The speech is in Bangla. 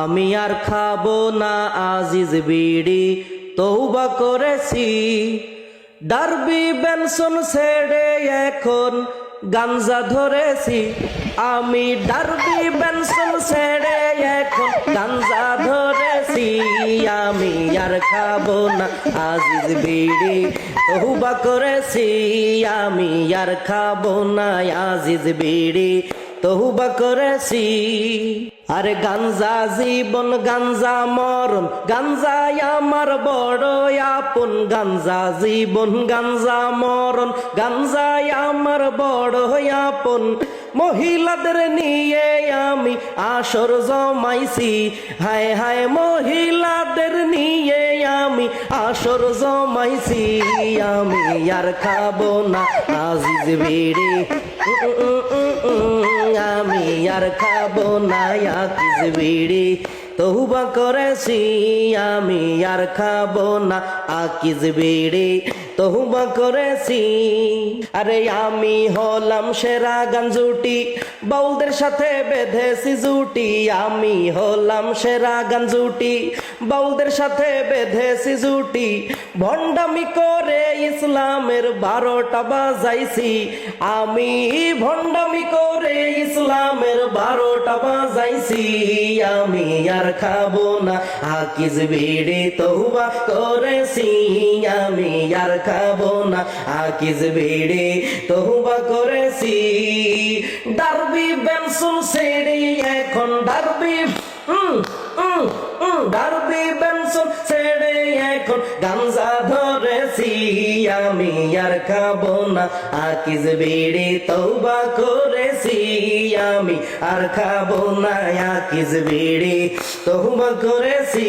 আমি আর খাব না আজিজ বিড়ি তৌবা করেছি। ডারবি বেনসন ছেড়ে এখন গাঞ্জা ধরেছি। আমি ডারবি বেনসন ছেড়ে এখন গাঞ্জা ধরেছি। আমি আর খাব না আজিজ বিড়ি তৌবা করেছি। আমি আর খাব না আজিজ বিড়ি। তহুবা করেছি। আরে গাঞ্জা জীবন, গাঞ্জা মরণ, গাঞ্জাই আমার বড় আপন। গাঞ্জা জীবন, গাঞ্জা মরণ, গাঞ্জাই আমার বড় আপন। মহিলাদের নিয়ে আমি আসর জমাইছি। হায় হায় মহিলাদের নিয়ে আমি আসর জমাইছি। আমি আর খাব না আজিজ বেড়ে। আমি আর খাব না আকিজ বিড়ি তহুবা করেছি আমি আর খাব না আকিজ বিড়ি তহুবা করেছি, আরে আমি হলাম সেরা গাঞ্জুটি। বৌদের সাথে বেঁধেছি জুটি, আমি হলাম সেরা গাঞ্জুটি। বৌদের সাথে বেঁধেছি জুটি, ভণ্ডামি করে ইসলামের বারোটা বাজাইছি। আমি ভণ্ডামি করে ইসলামের বারোটা বাজাইছি। আমি আর খাব না আকিজ বিড়ি তৌবা করেছি। আমি আর খাব না আকিজ বিড়ি তৌবা করেছি। ডারবি বেনসুন সেড়ি এখন ডারবি ডারবি বেনসুন ছেড়ে এখন গাঞ্জা ধরেছি। আমি আর খাব না। আকিজ বিড়ি তৌবা করেছি আমি। আর খাব না আকিজ বিড়ি তৌবা করেছি।